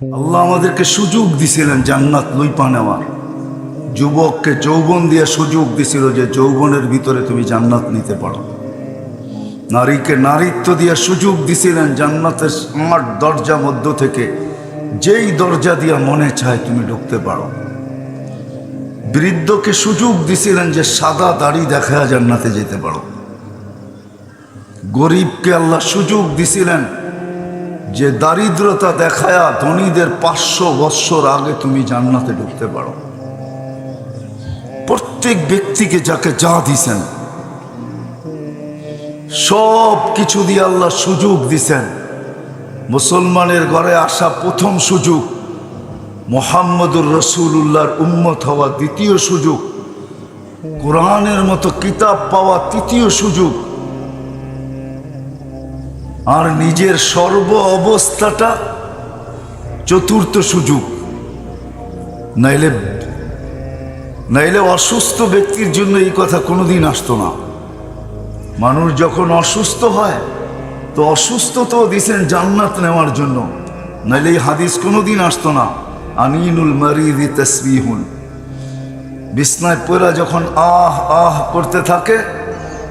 আল্লাহ আমাদেরকে সুযোগ দিছিলেন জান্নাত লইপা নেওয়ার। যুবককে যৌবন দিয়ে সুযোগ দিছিল যে যৌবনের ভিতরে তুমি জান্নাত নিতে পারো। নারীকে নারীত্ব দিয়ে সুযোগ দিছিলেন জান্নাতের আমার দরজা মধ্য থেকে। যেই দরজা দিয়া মনে চায় তুমি ঢুকতে পারো। বৃদ্ধকে সুযোগ দিছিলেন যে সাদা দাড়ি দেখা জান্নাতে যেতে পারো। গরিবকে আল্লাহ সুযোগ দিছিলেন যে দারিদ্রতা দেখায়া ধনীদের পাঁচশো বৎসর আগে তুমি জান্নাতে ঢুকতে পারো। প্রত্যেক ব্যক্তিকে যাকে যা দিছেন, সব কিছু দিয়ে আল্লাহ সুযোগ দিছেন। মুসলমানের ঘরে আসা প্রথম সুযোগ, মোহাম্মদুর রসুল্লাহর উম্মত হওয়া দ্বিতীয় সুযোগ, কোরআনের মতো কিতাব পাওয়া তৃতীয় সুযোগ আর নিজের সর্ব অবস্থাটা চতুর্থ সুযোগ। নাইলে নাইলে অসুস্থ ব্যক্তির জন্য এই কথা কোনোদিন আসতো না। মানুষ যখন অসুস্থ হয়, তো অসুস্থ তো দিছেন জান্নাত নেওয়ার জন্য। নাইলে এই হাদিস কোনোদিন আসতো না আনিনুল মারিদি তসবিহুন। বিছনায় পড়া যখন আহ আহ করতে থাকে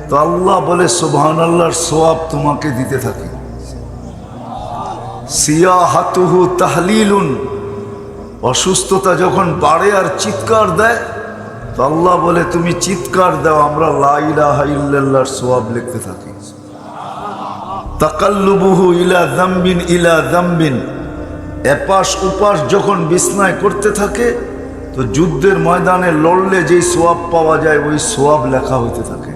তো আল্লাহ বলে সুবহান আল্লাহর সোয়াব তোমাকে দিতে থাকে। সিয়া হাতুহু তাহলিলুন, অসুস্থতা যখন বাড়ে আর চিৎকার দেয়, তো আল্লাহ বলে, তুমি চিৎকার দাও, আমরা লাইলাহা ইল্লাল্লাহর সোয়াব লিখতে থাকি। তাকাল্লুবুহু ইলা দাম্বিন ইলা দাম্বিন এপাশ উপাস যখন বিছনায় করতে থাকে, তো যুদ্ধের ময়দানে লড়লে যেই সোয়াব পাওয়া যায়, ওই সোয়াব লেখা হইতে থাকে।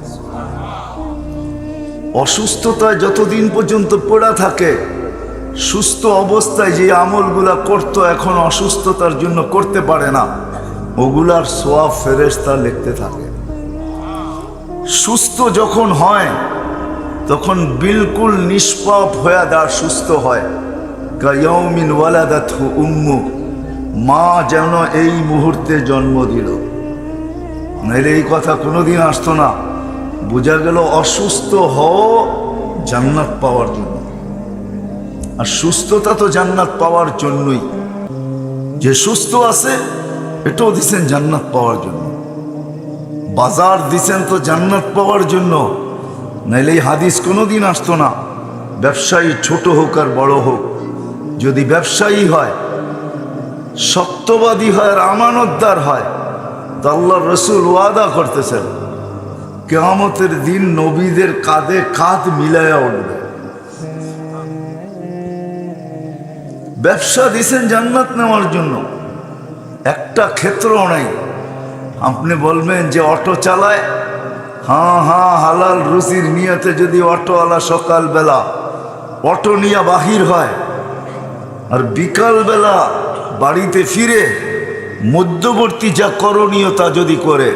অসুস্থতায় যতদিন পর্যন্ত পড়া থাকে, সুস্থ অবস্থায় যে আমলগুলা করত এখন অসুস্থতার জন্য করতে পারে না। ওগুলার সোয়াব ফেরেস্তা লিখতে থাকে। সুস্থ যখন হয়, তখন বিলকুল নিষ্পাপ হয়ে দাঁড় সুস্থ হয়। উম্মু, মা যেন এই মুহূর্তে জন্ম দিল। এই কথা কোনোদিন আসতো না। বোঝা গেল অসুস্থ হও জান্নাত পাওয়ার জন্য। আর সুস্থতা তো জান্নাত পাওয়ার জন্যই। যে সুস্থ আছে, এটাও দিছেন জান্নাত পাওয়ার জন্য। বাজার দিছেন তো জান্নাত পাওয়ার জন্য। নাইলে এই হাদিস কোনোদিন আসতো না। ব্যবসায়ী ছোট হোক আর বড় হোক। যদি ব্যবসায়ী হয়, সত্যবাদী হয় আর আমানতদার হয়, তো আল্লাহ রসুল ওয়াদা করতেছেন। কেয়ামতের দিন নবীদের কাঁধে কাঁধ মিলাইয়া উঠবে। ব্যবসা দিছেন জান্নাত নেওয়ার জন্য। একটা ক্ষেত্র নাই। আপনি বলবেন যে অটো চালায় হ্যাঁ হ্যাঁ হালাল রুচির নিয়তে যদি অটোওয়ালা সকালবেলা অটো নিয়ে বাহির হয় আর বিকালবেলা বাড়িতে ফিরে, মধ্যবর্তী যা করণীয় তা যদি করে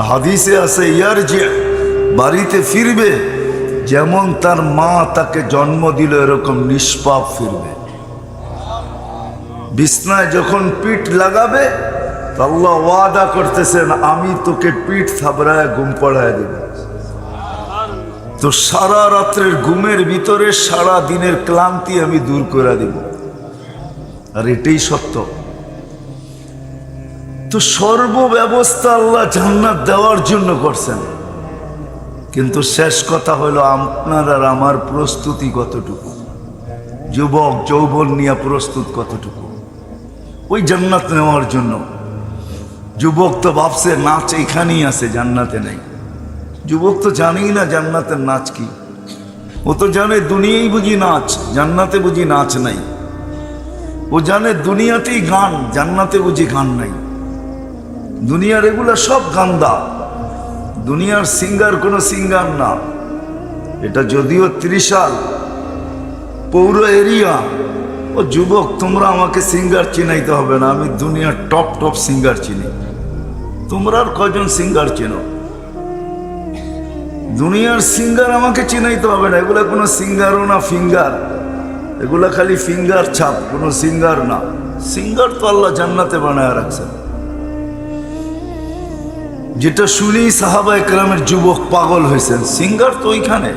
হাদিসে আছে ইয়ার যে বাড়িতে ফিরবে, যেমন তার মা তাকে জন্ম দিল, এরকম নিষ্পাপ ফিরবে। বিছনায় যখন পিঠ লাগাবে, আল্লাহ ওয়াদা করতেছেন, আমি তোকে পিঠ থাবড়ায়, ঘুম পড়ায় দেব। তো সারা রাত্রের ঘুমের ভিতরে সারা দিনের ক্লান্তি আমি দূর করে দেব। আর এটাই সত্য। তো সর্বব্যবস্থা আল্লাহ জান্নাত দেওয়ার জন্য করছেন। কিন্তু শেষ কথা হলো আপনার আর আমার প্রস্তুতি কতটুকু? যুবক, যৌবন নিয়ে প্রস্তুত কতটুকু? ওই জান্নাত নেওয়ার জন্য। যুবক তো ভাবছে, নাচ এখানেই আছে, জান্নাতে নেই। যুবক তো জানেই না জান্নাতের নাচ কি। ও তো জানে দুনিয়াই বুঝি নাচ, জান্নাতে বুঝি নাচ নাই। ও জানে দুনিয়াতেই গান, জান্নাতে বুঝি গান নাই। দুনিয়ার এগুলা সব গান্দা। দুনিয়ার সিঙ্গার কোনো সিঙ্গার না। এটা যদিও ত্রিশাল, পৌর এরিয়া। ও যুবক, তোমরা আমাকে সিঙ্গার চিনাইতে হবে না, আমি দুনিয়ার টপ টপ সিঙ্গার চিনি। তোমরা আর কজন সিঙ্গার চেনো? দুনিয়ার সিঙ্গার আমাকে চিনাইতে হবে না, এগুলা কোনো সিঙ্গারও না ফিঙ্গার। এগুলা খালি ফিঙ্গার ছাপ, কোনো সিঙ্গার না। সিঙ্গার তো আল্লাহ জান্নাতে বানায় রাখছেন। যেটা শুনেই সাহাবা একরামের যুবক পাগল হয়েছেন। সিঙ্গার তো ওইখানে।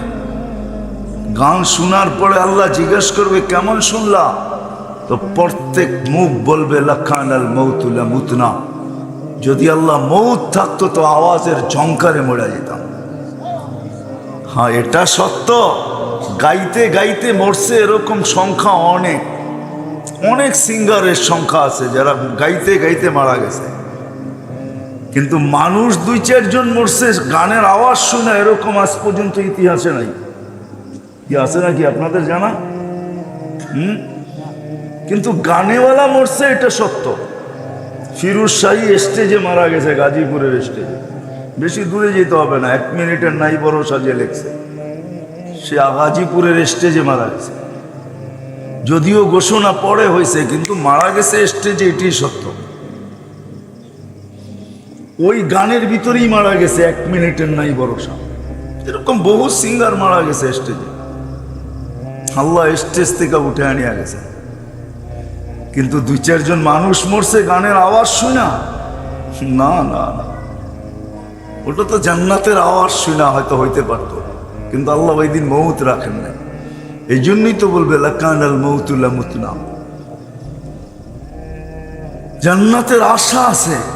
গান শোনার পরে আল্লাহ জিজ্ঞেস করবে, কেমন শুনলা? তো প্রত্যেক মুখ বলবে লাখান আল মৌতুলা মুতনা যদি আল্লাহ মৌত থাকতো, তো আওয়াজের ঝঙ্কারে মরে যেতাম। হ্যাঁ এটা সত্য। গাইতে গাইতে মরছে এরকম সংখ্যা অনেক। অনেক সিঙ্গারের সংখ্যা আছে যারা গাইতে গাইতে মারা গেছে। কিন্তু মানুষ দুই চারজন মরছে, গানের আওয়াজ শুনে এরকম আজ পর্যন্ত ইতিহাসে নাই। কি আছে নাকি আপনাদের জানা? হুম? কিন্তু গানেওয়ালা মরছে, এটা সত্য। ফিরুজ শাহী স্টেজে মারা গেছে, গাজীপুরের স্টেজে। বেশি দূরে যেতে হবে না, এক মিনিটের নাই বড় সাজিয়ে লেগছে সে গাজীপুরের স্টেজে মারা গেছে। যদিও ঘোষণা পরে হয়েছে, কিন্তু মারা গেছে স্টেজে এটি সত্য। ওই গানের ভিতরেই মারা গেছে এক মিনিটের নাই ভরসা। এরকম বহু সিঙ্গার মারা গেছে স্টেজে আল্লাহ স্টেজ থেকে উঠে আনিয়া গেছে। কিন্তু দুই চারজন মানুষ মরছে গানের আওয়াজ শুনা। না না না। ওটা তো জান্নাতের আওয়াজ শুনা হয়তো হইতে পারতো। কিন্তু আল্লাহ ওই দিন মৌত রাখেন নাই। এই জন্যই তো বলবে লাকান আল মৌতুল্লাহ মুতনাম জান্নাতের আশা আছে।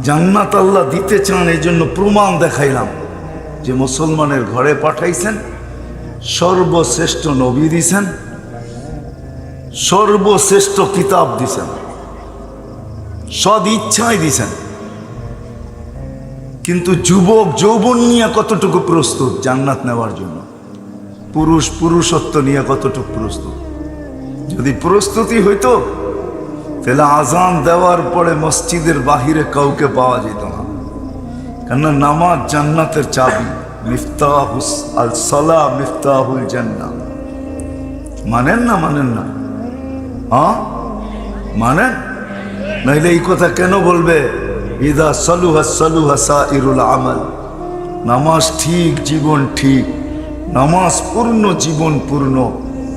জান্নাত আল্লাহ দিতে চান, এই জন্য প্রমাণ দেখাইলাম যে মুসলমানের ঘরে পাঠাইছেন, সর্বশ্রেষ্ঠ নবী দিছেন, সর্বশ্রেষ্ঠ কিতাব দিছেন, সদ ইচ্ছাই দিছেন। কিন্তু যুবক যৌবন নিয়ে কতটুকু প্রস্তুত জান্নাত নেওয়ার জন্য? পুরুষ পুরুষত্ব নিয়ে কতটুকু প্রস্তুত? যদি প্রস্তুতি হইতো তাহলে আজান দেওয়ার পরে মসজিদের বাহিরে কাউকে পাওয়া যেত না। কেননা নামাজ জান্নাতের চাবি, মিফতাহুস আল সালা মিফতাহুল জান্না মানেন না মানেন না? হ্যাঁ? মানেন? নাইলে এই কথা কেন বলবে? ইদা সলুহা সলুহা সা ইরুল আমাল। নামাজ ঠিক, জীবন ঠিক। নামাজ পূর্ণ, জীবন পূর্ণ।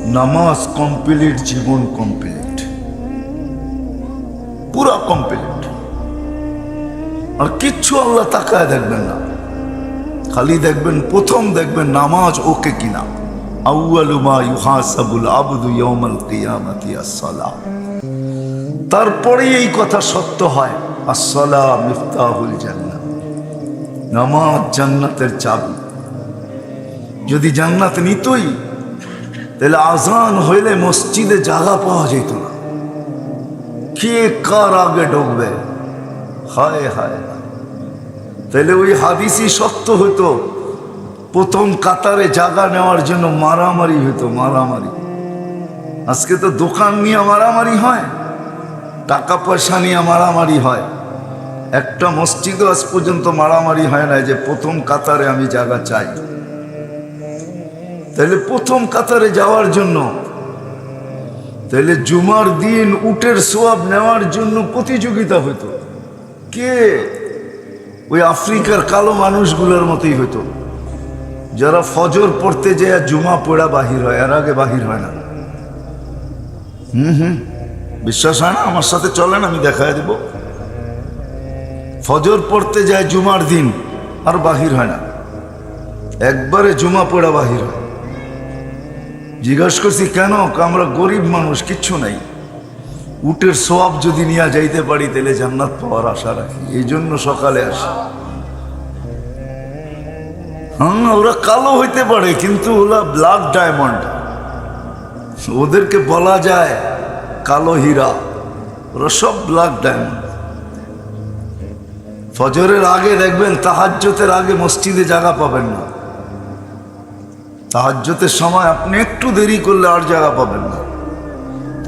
নামাজ কমপ্লিট জীবন কমপ্লিট পুরা কমপ্লিট আর কিচ্ছু আল্লাহ তাকায় দেখবেন না। খালি দেখবেন, প্রথম দেখবেন নামাজ ওকে কিনা। তারপরে এই কথা সত্য হয় নামাজ জান্নাতের চাবি। যদি জান্নাত নিতই, তাহলে আজান হইলে মসজিদে জায়গা পাওয়া যেত না। কে কার আগে ঢুকবে হায় হায়। তাহলে ওই হাদিসই সত্য হতো প্রথম কাতারে জায়গা নেওয়ার জন্য মারামারি হতো মারামারি। আজকে তো দোকান নিয়ে মারামারি হয় টাকা পয়সা নিয়ে মারামারি হয়। একটা মসজিদও আজ পর্যন্ত মারামারি হয় না যে প্রথম কাতারে আমি জায়গা চাই। তাহলে প্রথম কাতারে যাওয়ার জন্য তাহলে জুমার দিন উটের সোয়াব নেওয়ার জন্য প্রতিযোগিতা হতো কে? ওই আফ্রিকার কালো মানুষগুলোর মতোই হতো যারা ফজর পড়তে যায় জুমা পড়া বাহির হয়, এর আগে বাহির হয় না। হুম হুম। বিশ্বাস হয় না? আমার সাথে চলেন, আমি দেখায় দেব। ফজর পড়তে যায় জুমার দিন, আর বাহির হয় না। একবারে জুমা পড়া বাহির হয়। জিজ্ঞাসা করছি, কেন? আমরা গরিব মানুষ, কিচ্ছু নাই। উটের সোয়াব যদি নিয়ে যাইতে পারি, তাহলে জান্নাত পাওয়ার আশা রাখি। এই জন্য সকালে আসি। হ্যাঁ ওরা কালো হইতে পারে, কিন্তু ওরা ব্ল্যাক ডায়মন্ড। ওদেরকে বলা যায় কালো হীরা। ওরা সব ব্ল্যাক ডায়মন্ড। ফজরের আগে দেখবেন তাহাজ্যতের আগে মসজিদে জায়গা পাবেন না। তাহাজ্যতের সময় আপনি একটু দেরি করলে আর জায়গা পাবেন না।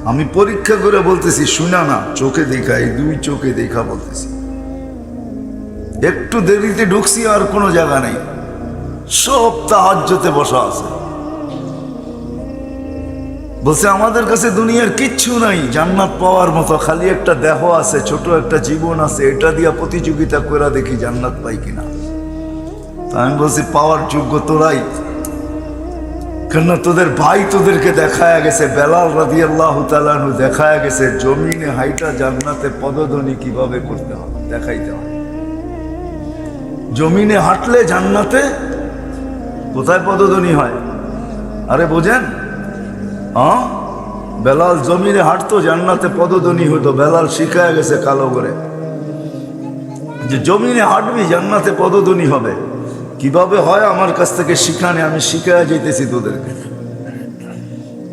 আমি পরীক্ষা করে বলতেছি, শুনা না, চোখে দেখা, এই দুই চোখে দেখা, বলতেছি। একটু দেরিতে ঢুকছি, আর কোনো জায়গা নেই। সব তাহাজ্যতে বসা আছে। বলছে, আমাদের কাছে দুনিয়ার কিচ্ছু নাই, জান্নাত পাওয়ার মতো, খালি একটা দেহ আছে, ছোট একটা জীবন আছে, এটা দিয়া প্রতিযোগিতা করে দেখি জান্নাত পাই কিনা? তা আমি বলছি, পাওয়ার যোগ্য তোরাই কেন তোদের ভাই তোদেরকে দেখায় গেছে, বেলাল রাজি আল্লাহ তালানু দেখায় গেছে, জমিনে হাইটা জান্নাতে পদধ্বনি কীভাবে করতে হবে, দেখাইতে হবে। জমিনে হাঁটলে জান্নাতে কোথায় পদধ্বনি হয়? আরে বোঝেন? হ্যাঁ বেলাল জমিনে হাঁটতো, জান্নাতে পদধ্বনি হতো বেলাল শিখায় গেছে কালো করে। যে জমিনে হাঁটবি, জান্নাতে পদধ্বনি হবে। কীভাবে হয় আমার কাছ থেকে শিখানে আমি শিখায় যেতেছি তোদেরকে।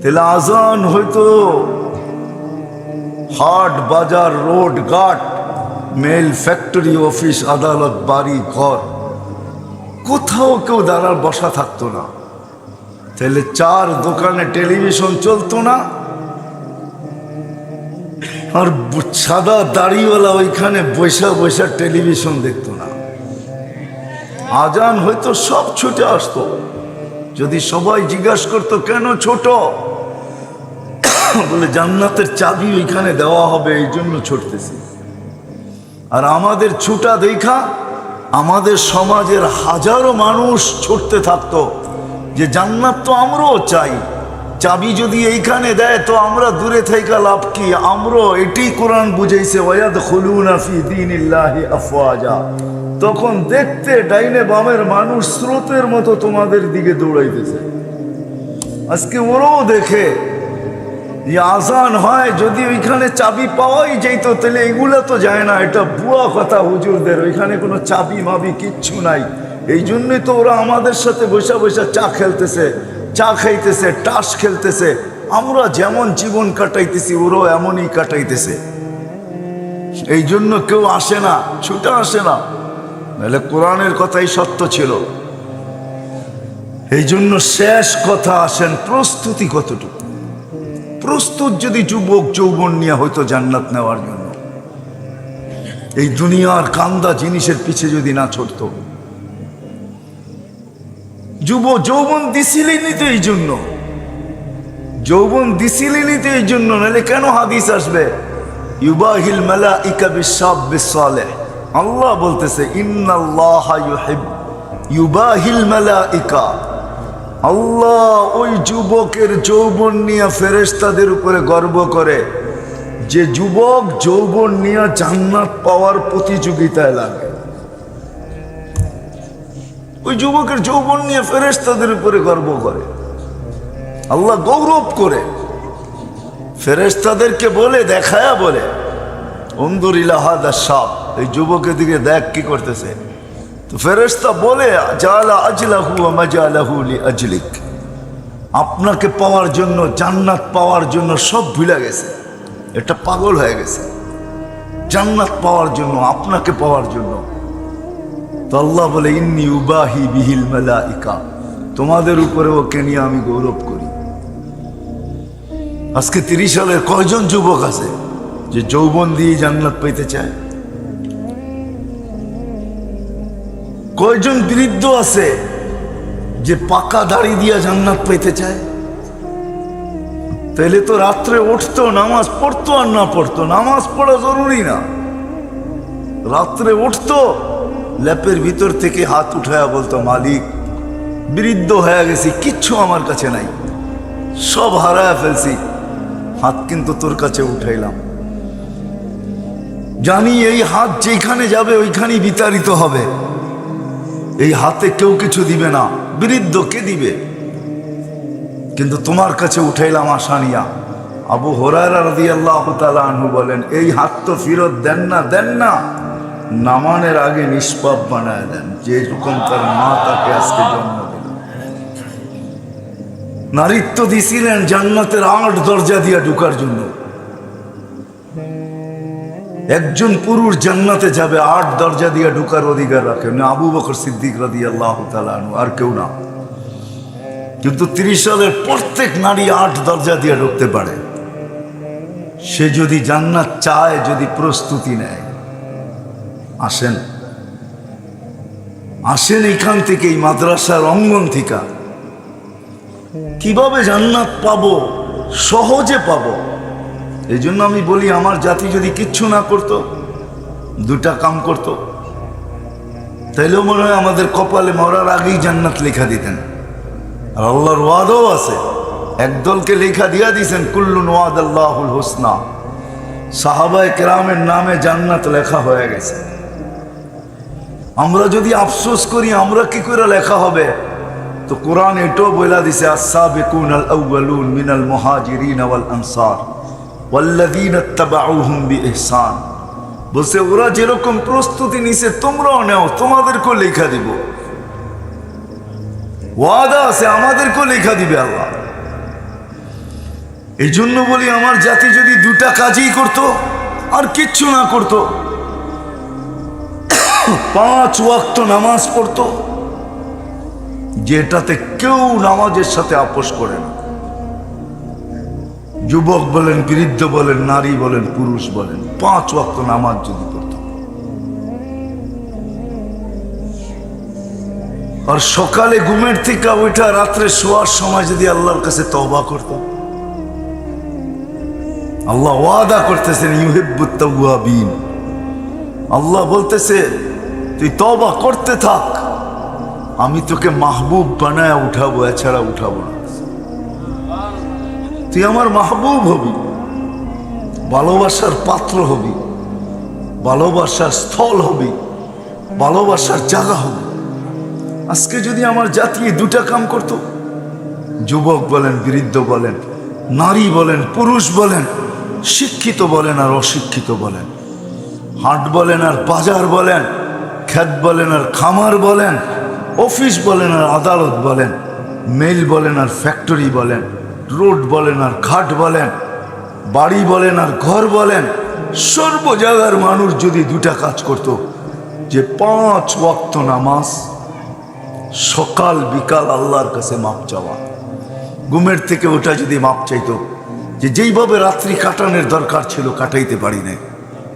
তাহলে আজান হয়তো হাট, বাজার, রোড, ঘাট, মেল ফ্যাক্টরি, অফিস, আদালত, বাড়ি, ঘর, কোথাও কেউ দাঁড়ার বসা থাকতো না। তাহলে চার দোকানে টেলিভিশন চলতো না। আর সাদা দাড়িওয়ালা ওইখানে বৈশা বৈশা টেলিভিশন দেখতো না। আজান হয়তো সব ছুটে আসতো। যদি সবাই জিজ্ঞাসা করতো, কেন ছোট? বলে, জান্নাতের চাবি ওইখানে দেওয়া হবে, এই জন্য ছুটতেছি। আর আমাদের ছুটা দেখা, আমাদের সমাজের হাজারো মানুষ ছুটতে থাকতো, যে জান্নাত তো আমরাও চাই। চাবি যদি এইখানে দেয়, তো আমরা দূরে থেকে লাভ কি? আমরাও এটি কোরআন বুঝাইছে ওয়াদ খুলুনা ফি দীনিল্লাহি আফওয়াজা। তখন দেখতে ডাইনে বামের মানুষ স্রোতের মতো তোমাদের দিকে দৌড়াইতেছে। আজকে ওরাও দেখে যে আজান হয়, যদি ওইখানে চাবি পাওয়াই যেত তাহলে এগুলো তো যায় না, এটা বুয়া কথা হুজুরদের, ওইখানে কোনো চাবি মাবি কিচ্ছু নাই। এই জন্যই তো ওরা আমাদের সাথে বসে বসে চা খেলতেছে, চা খাইতেছে, টাস খেলতেছে। আমরা যেমন জীবন কাটাইতেছি, ওরাও এমনই কাটাইতেছে। এই জন্য কেউ আসে না, ছুটে আসে না। নাহলে কোরআনের কথাই সত্য ছিল। এই জন্য শেষ কথা আসেন প্রস্তুতি কতটুকু? প্রস্তুত যদি যুবক যৌবন নিয়ে হয়তো জান্নাত নেওয়ার জন্য। এই দুনিয়ার কান্দা জিনিসের পিছে যদি না ছড়ত যুব যৌবন দিছিলেনি তো এই জন্য। যৌবন দিছিলেনি তো এই জন্য, নাহলে কেন হাদিস আসবে? ইউবাহিল মেলা ইকা বিশ্বাব বিশ্বালে আল্লাহ বলতেছে আল্লাহ ওই যুবকের যৌবন নিয়ে ফেরেশতাদের উপরে গর্ব করে। যে যুবক যৌবন নিয়ে জান্নাত পাওয়ার প্রতিযোগিতায় লাগে। ওই যুবকের যৌবন নিয়ে ফেরেশতাদের উপরে গর্ব করে। আল্লাহ গৌরব করে। ফেরেশতাদেরকে বলে, দেখায়া বলে অন্দর ইলাহাদা সাপ এই যুবকের দিকে দেখ কি করতেছে। তো ফেরেশতা বলে, জালা আজলাহু মাজালাহু লি আজলিক। আপনাকে পাওয়ার জন্য, জান্নাত পাওয়ার জন্য সব ভুলে গেছে। এটা পাগল হয়ে গেছে। জান্নাত পাওয়ার জন্য, আপনাকে পাওয়ার জন্য। তো আল্লাহ বলে, ইন্নি উবাহি বিহিল মালাইকা। তোমাদের উপরে ওকে নিয়ে আমি গৌরব করি। আজকে তিরিশ সালের কয়জন যুবক আছে যে যৌবন দিয়ে জান্নাত পেতে চায়? কয়জন বৃদ্ধ আছে যে পাকা দাড়ি দিয়া জান্নাত পেতে চায়? তাহলে তো রাত্রে উঠতো, নামাজ পড়তো আর না পড়তো। নামাজ পড়া জরুরি না। রাত্রে উঠতো, ল্যাপের ভিতর থেকে হাত উঠায়া বলতো, মালিক, বৃদ্ধ হয়ে গেছি, কিচ্ছু আমার কাছে নাই। সব হারায় ফেলছি। হাত কিন্তু তোর কাছে উঠাইলাম। জানি এই হাত যেখানে যাবে, ওইখানেই বিতাড়িত হবে। এই হাতে কেউ কিছু দিবে না, বৃদ্ধ কে দিবে? কিন্তু তোমার কাছে উঠাইলাম আসানিয়া আবু হরারা বলেন, এই হাত তো ফিরত দেন না দেন না। নামানের আগে নিষ্পাপ বানায় দেন যেরকম তার মা তাকে আজকে জন্ম দিল। নারীত্ব দিছিলেন জান্নাতের আট দরজা দিয়া ঢুকার জন্য। একজন পুরুষ জান্নাতে যাবে, আট দরজা দিয়ে ঢুকার অধিকার রাখে। আবু বকর সিদ্দিক রাদি আল্লাহ আর কেউ না। কিন্তু তিরিশ সালের প্রত্যেক নারী আট দরজা দিয়ে ঢুকতে পারে। সে যদি জান্নাত চায়, যদি প্রস্তুতি নেয়। আসেন। আসেন এখান থেকে, এই মাদ্রাসার অঙ্গন থেকে। কীভাবে জান্নাত পাবো? সহজে পাবো। এই জন্য আমি বলি, আমার জাতি যদি কিচ্ছু না করত, দুটা কাম করত, তাইলেও মনে হয় আমাদের কপালে মরার আগেই জান্নাত লেখা দিতেন। আর আল্লাহর ওয়াদও আছে, একদলকে লেখা দিয়া দিয়েছেন কুল্লুন ওয়াদ আল্লাহুল হোসনা। সাহাবায় কেরামের নামে জান্নাত লেখা হয়ে গেছে। আমরা যদি আফসোস করি, আমরা কি করে লেখা হবে? তো কোরআন এটাও বলে দিছে আসাবিকুন আল আউয়ালুন মিনাল মুহাজিরিন আনসার। বলছে, ওরা যেরকম প্রস্তুতি নিছে, তোমরাও নেও, তোমাদেরকেও লেখা দিব। ওয়াদা আছে, আমাদেরকেও লেখা দিবে আল্লাহ। এই জন্য বলি, আমার জাতি যদি দুটা কাজই করত, আর কিচ্ছু না করত, পাঁচ ওয়াক্ত নামাজ পড়তো, যেটাতে কেউ নামাজের সাথে আপোষ করে না। যুবক বলেন, বৃদ্ধ বলেন, নারী বলেন, পুরুষ বলেন, পাঁচ ওয়াক্ত নামাজ যদি পড়ত। আর সকালে ঘুমের থেকে ওইটা রাত্রে শোয়ার সময় যদি আল্লাহর কাছে তবা করত আল্লাহ ওয়াদা করতেছেন, ইউহিব্বুত তাওয়াবিন। আল্লাহ বলতেছে, তুই তবা করতে থাক, আমি তোকে মাহবুব বানায় উঠাবো, এছাড়া উঠাবো না। তুই আমার মাহবুব হবি, ভালোবাসার পাত্র হবি, ভালোবাসার স্থল হবি, ভালোবাসার জায়গা হবি। আজকে যদি আমার জাতি দুটা কাম করত, যুবক বলেন, বৃদ্ধ বলেন, নারী বলেন, পুরুষ বলেন, শিক্ষিত বলেন আর অশিক্ষিত বলেন, হাট বলেন আর বাজার বলেন ক্ষেত বলেন আর খামার বলেন, অফিস বলেন আর আদালত বলেন, মেল বলেন আর ফ্যাক্টরি বলেন রোড বলেন আর ঘাট বলেন, বাড়ি বলেন আর ঘর বলেন, সর্ব জায়গার মানুষ যদি দুটা কাজ করত, যে পাঁচ ওয়াক্ত নামাজ, সকাল, বিকাল আল্লাহর কাছে মাপ চাওয়া। ঘুমের থেকে ওটা যদি মাপ চাইতো, যে যেইভাবে রাত্রি কাটানোর দরকার ছিল কাটাইতে পারি নাই।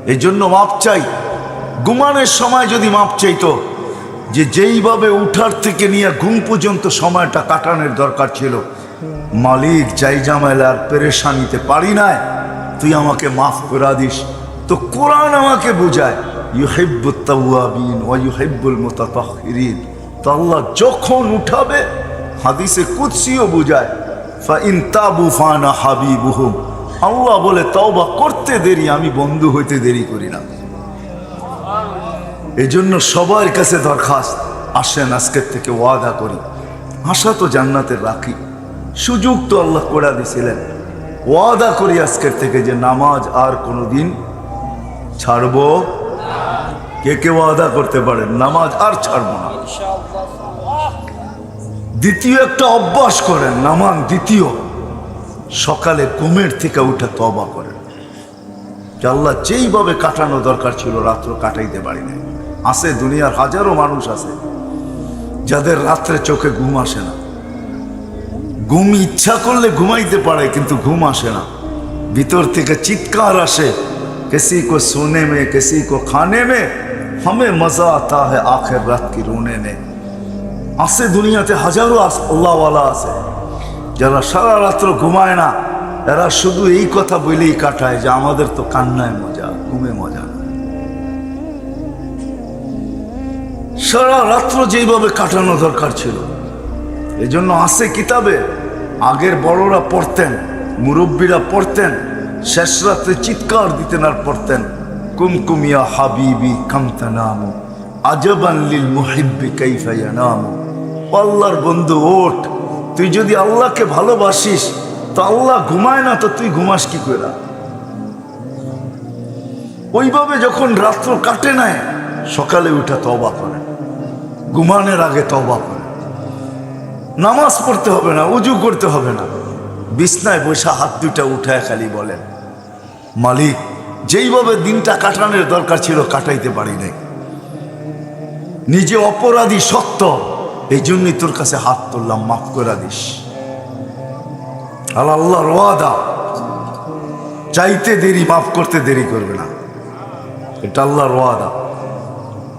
এই জন্য মাপ চাই। ঘুমানোর সময় যদি মাপ চাইতো, যে যেইভাবে উঠার থেকে নিয়ে ঘুম পর্যন্ত সময়টা কাটানোর দরকার ছিল মালিক, যাই জামাইলার পেরেশানিতে পারি নাই, তুই আমাকে মাফ করা দিস। তো কোরআন আমাকে বুঝায়, ইউহেব্বুত তাওয়াবিন ওয়া ইউহেব্বুল যখন উঠাবে, হাদিসে কুদসিও বুঝায় ফা ইন আল্লাহ বলে, তওবা করতে দেরি, আমি বন্ধু হইতে দেরি করি না। এই জন্য সবার কাছে দরখাস্ত, আসেন আজকের থেকে ওয়াদা করি। আশা তো জান্নাতের রাখি সুযোগ তো আল্লাহ করে দিছিলেন। ওয়াদা করি আজকের থেকে যে নামাজ আর কোনোদিন ছাড়বো। কে কে ওয়াদা করতে পারেন নামাজ আর ছাড়বো না। দ্বিতীয় একটা অভ্যাস করেন নামান দ্বিতীয়। সকালে ঘুমের থেকে উঠে তবা করেন। আল্লাহ যেইভাবে কাটানো দরকার ছিল, রাত্র কাটাইতে পারি নাই। আছে দুনিয়ার হাজারো মানুষ আছে, যাদের রাত্রে চোখে ঘুম আসে না। ঘুম ইচ্ছা করলে ঘুমাইতে পারে, কিন্তু ঘুম আসে না। ভিতর থেকে চিৎকার আসে, কেসি কো সোনে মে, কেসি কো খানে মে, হমে মজা আতা হে আখের রাত কি রোনে মে। আসে দুনিয়াতে হাজারো আল্লাহওয়ালা আছে, যারা সারা রাত্র ঘুমায় না। এরা শুধু এই কথা বলেই কাটায় যে আমাদের তো কান্নায় মজা, ঘুমে মজা সারা রাত্র যেইভাবে কাটানো দরকার ছিল, এজন্য আছে কিতাবে আগের বড়রা পড়তেন, মুরব্বীরা পড়তেন, শেষ রাত্রে চিৎকার দিতেন আর পড়তেন। কুমকুমিয়া হাবিবি কামতানাম, আজবান লিল মুহিব্বি কাইফা ইয়ানামু। ও আল্লাহর বন্ধু, ওঠ, তুই যদি আল্লাহকে ভালোবাসিস, তো আল্লাহ ঘুমায় না, তো তুই ঘুমাস কি করে? ওইভাবে যখন রাত্র কাটে নাই, সকালে উঠে তবা করে। ঘুমানোর আগে তবা করে। নামাজ পড়তে হবে না, উজু করতে হবে না। বিছনায় বসে হাত দুইটা উঠায় খালি বলেন মালিক, যেইভাবে দিনটা কাটানোর দরকার ছিল কাটাইতে পারি নাই। নিজে অপরাধী সত্য এই জন্যই তোর কাছে হাত তুললাম, মাফ করে দিস। আল্লাহ আল্লাহ রোয়াদা চাইতে দেরি, মাফ করতে দেরি করবে না। এটা আল্লাহ রোয়াদা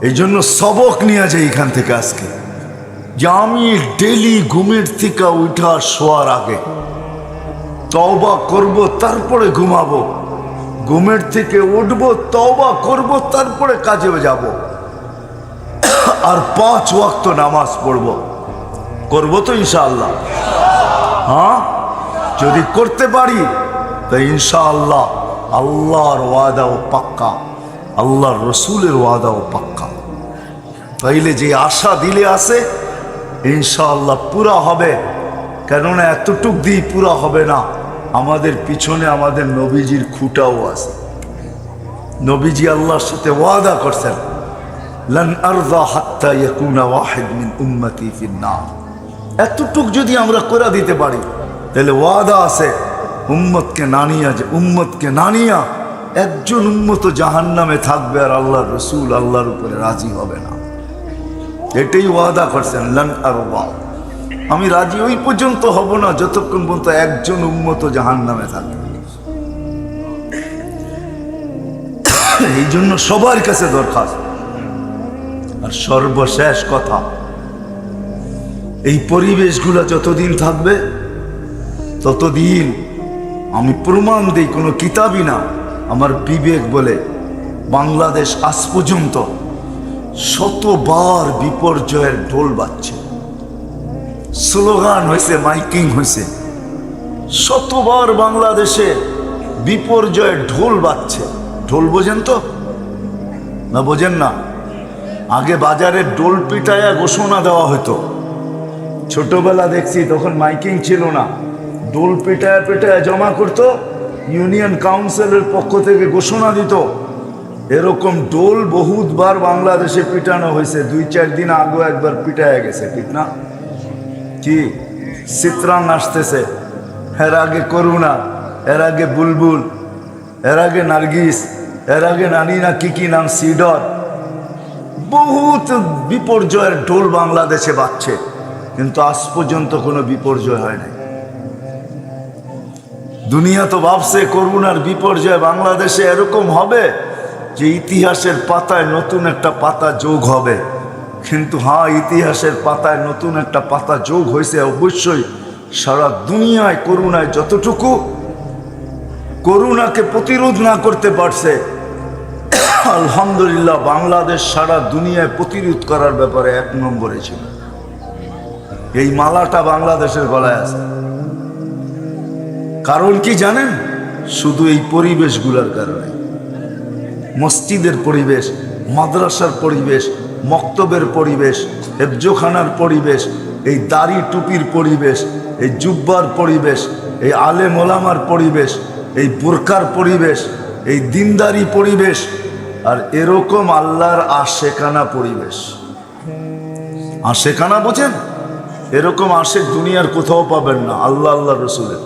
এই জন্য সবক নিয়ে যায় এখান থেকে আজকে। যে আমি ডেলি ঘুমের থেকে উঠা শোয়ার আগে তওবা করব, তারপরে ঘুমাবো। ঘুমের থেকে উঠবো, তওবা করব, তারপরে কাজে যাব। আর পাঁচ ওয়াক্ত নামাজ পড়ব। করব তো ইনশাআল্লাহ। হ্যাঁ? যদি করতে পারি, তো ইনশাআল্লাহ আল্লাহর ওয়াদাও পাক্কা, আল্লাহর রসুলের ওয়াদাও পাক্কা। তাইলে যে আশা দিলে আছে ইনশাআল্লাহ পুরা হবে। কেননা এতটুক দিয়ে পুরা হবে না। আমাদের পিছনে আমাদের নবীজির খুঁটাও আছে। নবীজি আল্লাহর সাথে ওয়াদা করছেন এতটুক যদি আমরা করে দিতে পারি, তাহলে ওয়াদা আছে, উম্মতকে নানিয়া যে উম্মতকে নানিয়া একজন উম্মত জাহান্নামে থাকবে আর আল্লাহর রসুল আল্লাহর উপরে রাজি হবে না। এটাই ওয়াদা করছেন, লন আরদা আমি রাজি ওই পর্যন্ত হব না যতক্ষণ পর্যন্ত একজন উম্মত জাহান্নামে থাকবে এই জন্য সবার কাছে দরখাস্ত। আর সর্বশেষ কথা, এই পরিবেশগুলো যতদিন থাকবে, ততদিন আমি প্রমাণ দিই, কোনো কিতাবই না। আমার বিবেক বলে, বাংলাদেশ আজ পর্যন্ত শতবার বিপর্যয়ের ঢোল বাজছে। স্লোগান হয়েছে, মাইকিং হয়েছে। শতবার বাংলাদেশে বিপর্যয়ের ঢোল বাজছে। ঢোল বোঝেন তো? না, বোঝেন না। আগে বাজারে ডোল পিটায়া ঘোষণা দেওয়া হতো। ছোটবেলা দেখছি তখন মাইকিং ছিল না। ডোল পিটায়া পিটায়া জমা করতো, ইউনিয়ন কাউন্সিলের পক্ষ থেকে ঘোষণা দিত এরকম ডোল বহুতবার বাংলাদেশে পিটানো হয়েছে। দুই, চার দিন আগেও একবার পিটায় গেছে, ঠিক না? কি? চিত্রাং আসতেছে। এর আগে করুণা, এর আগে বুলবুল, এর আগে নার্গিস, এর আগে নানি না কি কি নাম, সিডর। বহুত বিপর্যয়ের ঢোল বাংলাদেশে বাজছে, কিন্তু আজ পর্যন্ত কোনো বিপর্যয় হয় নাই। দুনিয়া তো ভাবছে করুণার বিপর্যয় বাংলাদেশে এরকম হবে? যে ইতিহাসের পাতায় নতুন একটা পাতা যোগ হবে। কিন্তু হ্যাঁ ইতিহাসের পাতায় নতুন একটা পাতা যোগ হয়েছে। অবশ্যই সারা দুনিয়ায় করুণায় যতটুকু করুণাকে প্রতিরোধ না করতে পারছে, আলহামদুলিল্লাহ বাংলাদেশ সারা দুনিয়ায় প্রতিরোধ করার ব্যাপারে এক নম্বরে ছিল। এই মালাটা বাংলাদেশের গলায় আছে। কারণ কি জানেন? শুধু এই পরিবেশগুলোর কারণে। মসজিদের পরিবেশ, মাদ্রাসার পরিবেশ, মক্তবের পরিবেশ, হেফজোখানার পরিবেশ, এই দাড়ি টুপির পরিবেশ, এই জুব্বার পরিবেশ, এই আলে মোলামার পরিবেশ, এই বোরকার পরিবেশ, এই দিনদারি পরিবেশ, আর এরকম আল্লাহর আশেকানা পরিবেশ। আশেকানা বোঝেন? এরকম আশেক দুনিয়ার কোথাও পাবেন না, আল্লাহ আল্লাহ রসুলের।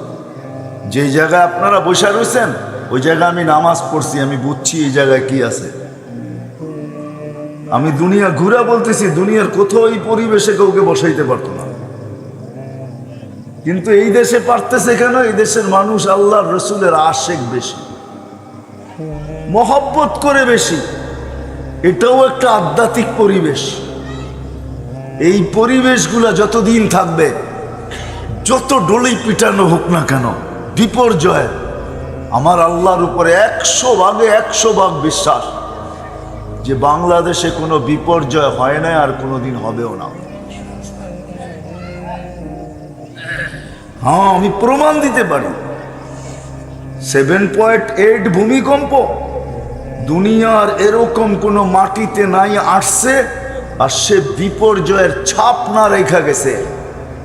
যে জায়গায় আপনারা বসে রয়েছেন ওই জায়গায় আমি নামাজ পড়ছি, আমি বুঝছি এই জায়গায় কি আছে। আমি দুনিয়া ঘুরা বলতেছি, দুনিয়ার কোথাও এই পরিবেশে কাউকে বসাইতে পারতো না। কিন্তু এই দেশে পারতেছে কেন? এই দেশের মানুষ আল্লাহ রসুলের আশেক বেশি। মহব্বত করে বেশি। এটাও একটা আধ্যাত্মিক পরিবেশ। এই পরিবেশগুলা যতদিন থাকবে, যত ডলি পিটানো হোক না কেন, বিপর্যয় আমার আল্লাহর উপরে একশো ভাগে একশো ভাগ বিশ্বাস যে বাংলাদেশে কোনো বিপর্যয় হয় না আর কোনোদিন হবেও না। হ্যাঁ আমি প্রমাণ দিতে পারি। সেভেন পয়েন্ট এইট ভূমিকম্প, দুনিয়ার এরকম কোনো মাটিতে নাই আসছে আর সে বিপর্যয়ের ছাপ না রেখা গেছে।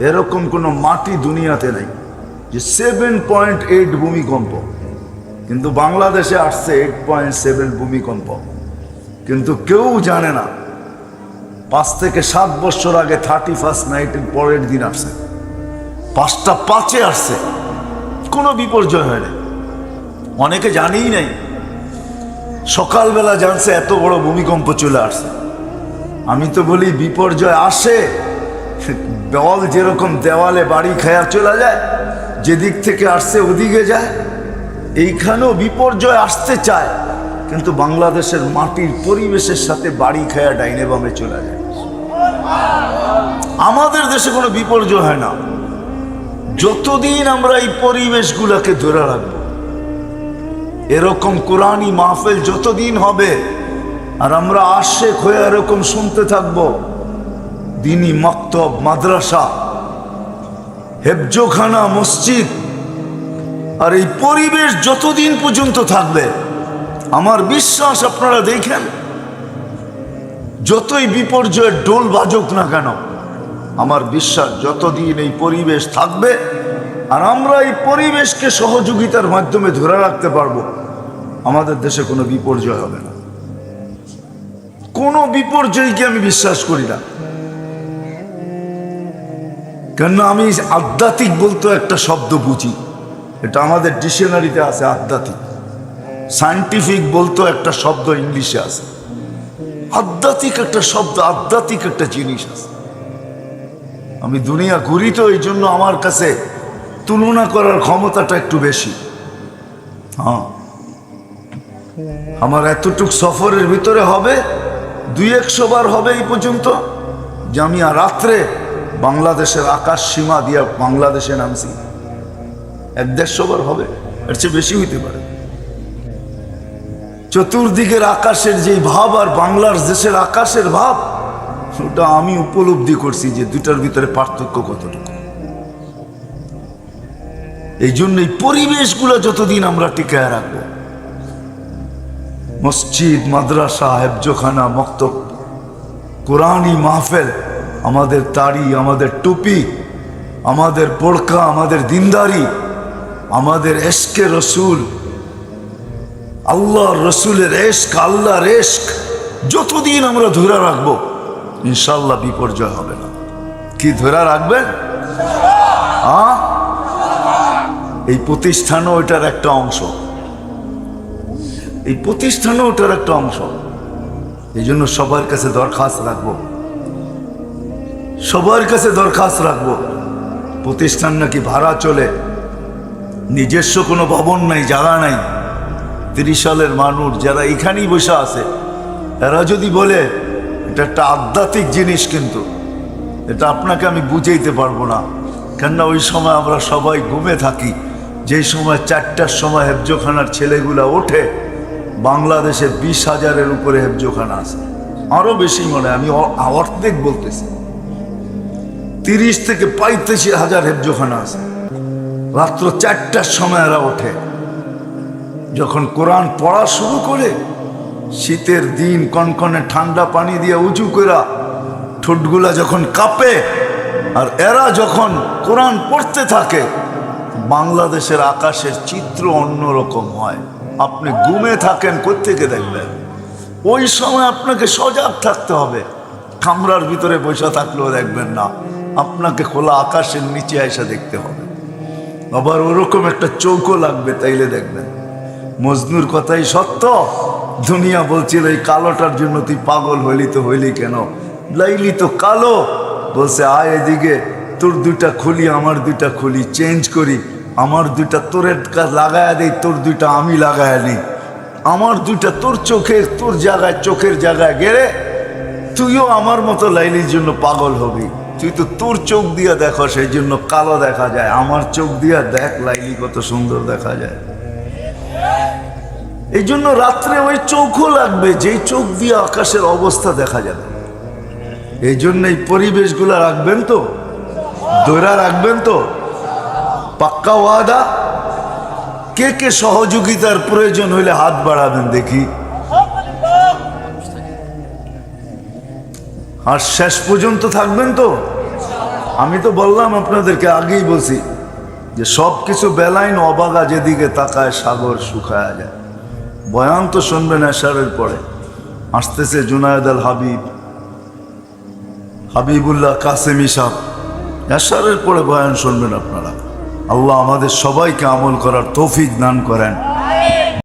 এরকম কোনো মাটি দুনিয়াতে নাই। যে সেভেন পয়েন্ট এইট ভূমিকম্প কিন্তু বাংলাদেশে আসছে এইট পয়েন্ট সেভেন ভূমিকম্প। কিন্তু কেউ জানে না, পাঁচ থেকে সাত বছর আগে থার্টি ফার্স্ট নাইটের পরের দিন আসছে। পাঁচটা পাঁচে আসছে। কোনো বিপর্যয় হয়নি অনেকে জানেই নাই, সকালবেলা জানছে এত বড় ভূমিকম্প চলে আসছে। আমি তো বলি, বিপর্যয় আসে দেওয়াল যেরকম দেওয়ালে বাড়ি খায়া চলে যায়, যেদিক থেকে আসছে ওদিকে যায়। এইখানেও বিপর্যয় আসতে চায়, কিন্তু বাংলাদেশের মাটির পরিবেশের সাথে বাড়ি খায়া ডাইনে বামে চলে যায়। আমাদের দেশে কোনো বিপর্যয় হয় না। যতদিন আমরা এই পরিবেশগুলোকে ধরে রাখব, এরকম কোরআনী মাহফিল যতদিন হবে, আর আমরা আশেক হয়ে এরকম শুনতে থাকব দিনী মক্তব, মাদ্রাসা, হেফজোখানা, মসজিদ আর এই পরিবেশ যতদিন পর্যন্ত থাকবে, আমার বিশ্বাস আপনারা দেখেন, যতই বিপর্যয়ের ডোল বাজুক না কেন, আমার বিশ্বাস যতদিন এই পরিবেশ থাকবে, আর আমরা এই পরিবেশকে সহযোগিতার মাধ্যমে ধরে রাখতে পারব, আমাদের দেশে কোনো বিপর্যয় হবে না। কোনো বিপর্যয়কে আমি বিশ্বাস করি না। কেন আমি আধ্যাত্মিক বলতে একটা শব্দ বুঝি। এটা আমাদের ডিকশনারিতে আছে আধ্যাত্মিক। সায়েন্টিফিক বলতো একটা শব্দ ইংলিশে আছে। আধ্যাত্মিক একটা শব্দ, আধ্যাত্মিক একটা জিনিস আছে। আমি দুনিয়া ঘুরি তো, এই জন্য আমার কাছে তুলনা করার ক্ষমতাটা একটু বেশি। হ্যাঁ। আমার এতটুক সফরের ভিতরে হবে দুই একশো বার হবে এই পর্যন্ত, যে আমি আর রাত্রে বাংলাদেশের আকাশ সীমা দিয়ে বাংলাদেশে নামছি। এক দেড়শো বার হবে, এর চেয়ে বেশি হইতে পারে। চতুর্দিকের আকাশের যে ভাব আর বাংলার দেশের আকাশের ভাব, ওটা আমি উপলব্ধি করছি যে দুটার ভিতরে পার্থক্য কতটুকু। এই জন্য এই পরিবেশগুলো যতদিন আমরা টিকায় রাখব, মসজিদ, মাদ্রাসা, হেফজোখানা, মক্তব, কোরআনই মাহফেল, আমাদের তাড়ি আমাদের টুপি, আমাদের বোরকা, আমাদের দিনদারি আমাদের এশকে রসুল আল্লাহ রসুলের এশক, আল্লাহর এশক, যতদিন আমরা ধরে রাখব ইনশাল্লাহ বিপর্যয় হবে না। কি ধরে রাখবেন? এই প্রতিষ্ঠানও ওইটার একটা অংশ। এই প্রতিষ্ঠানও ওটার একটা অংশ। এই জন্য সবার কাছে দরখাস্ত রাখব। সবার কাছে দরখাস্ত রাখব। প্রতিষ্ঠান নাকি ভাড়া চলে। নিজস্ব কোনো ভবন নাই, জায়গা নাই। তিরিশ সালের মানুষ যারা এখানেই বসে আছে, এরা যদি বলে, এটা একটা আধ্যাত্মিক জিনিস কিন্তু, এটা আপনাকে আমি বুঝাইতে পারব না। কেননা ওই সময় আমরা সবাই ঘুমে থাকি। যেই সময় চারটার সময় হেফজোখানার ছেলেগুলা ওঠে, বাংলাদেশে বিশ হাজারের উপরে হেফজোখানা আছে। আরও বেশি মনে আমি অর্ধেক বলতেছি। তিরিশ থেকে পঁয়ত্রিশ হাজার হেফজোখানা আছে। রাত্র চারটার সময় এরা ওঠে। যখন কোরআন পড়া শুরু করে, শীতের দিন কনকনে ঠান্ডা পানি দিয়ে উঁচু করা ঠোঁটগুলা যখন কাঁপে, আর এরা যখন কোরআন পড়তে থাকে, বাংলাদেশের আকাশের চিত্র অন্যরকম হয়। আপনি ঘুমে থাকেন, কোত্থেকে দেখবেন? ওই সময় আপনাকে সজাগ থাকতে হবে। কামরার ভিতরে বসে থাকলেও দেখবেন না। আপনাকে খোলা আকাশের নিচে এসে দেখতে হবে। আবার ওরকম একটা চৌকো লাগবে, তাইলে দেখবেন। মজনুর কথাই সত্য। দুনিয়া বলছিল, এই কালোটার জন্য তুই পাগল হইলি তো হইলি কেন? লাইলি তো কালো। বলছে, আয় এদিকে, তোর দুইটা খুলি, আমার দুইটা খুলি চেঞ্জ করি। আমার দুইটা তোরের কাজ লাগায়া দেই, তোর দুইটা আমি লাগায়া নিই। আমার দুইটা তোর চোখের, তোর জায়গায়, চোখের জায়গায় গেড়ে তুইও আমার মতো লাইলির জন্য পাগল হবি। তুই তো তোর চোখ দিয়া দেখো সেই জন্য কালো দেখা যায়। আমার চোখ দিয়া দেখ, লাইলি কত সুন্দর দেখা যায়। এই জন্য রাত্রে ওই চোখও লাগবে, যেই চোখ দিয়ে আকাশের অবস্থা দেখা যাবে। এই জন্য এই পরিবেশগুলো রাখবেন তো, দৈরা রাখবেন তো। পাক্কা ওয়াদা, কে কে সহযোগিতার প্রয়োজন হইলে হাত বাড়াবেন দেখি। আর শেষ পর্যন্ত থাকবেন তো? আমি তো বললাম আপনাদেরকে, আগেই বলছি যে সব কিছু বেলাইন অবাগা যেদিকে তাকায় সাগর শুকায় যায়। বয়ান তো শুনবেন এশারের পরে। আসতেছে জুনায়দ আল হাবিব। হাবিবুল্লাহ কাসেম ইসাব এশারের পরে বয়ান শুনবেন আপনারা। আল্লাহ আমাদের সবাইকে আমল করার তৌফিক দান করেন।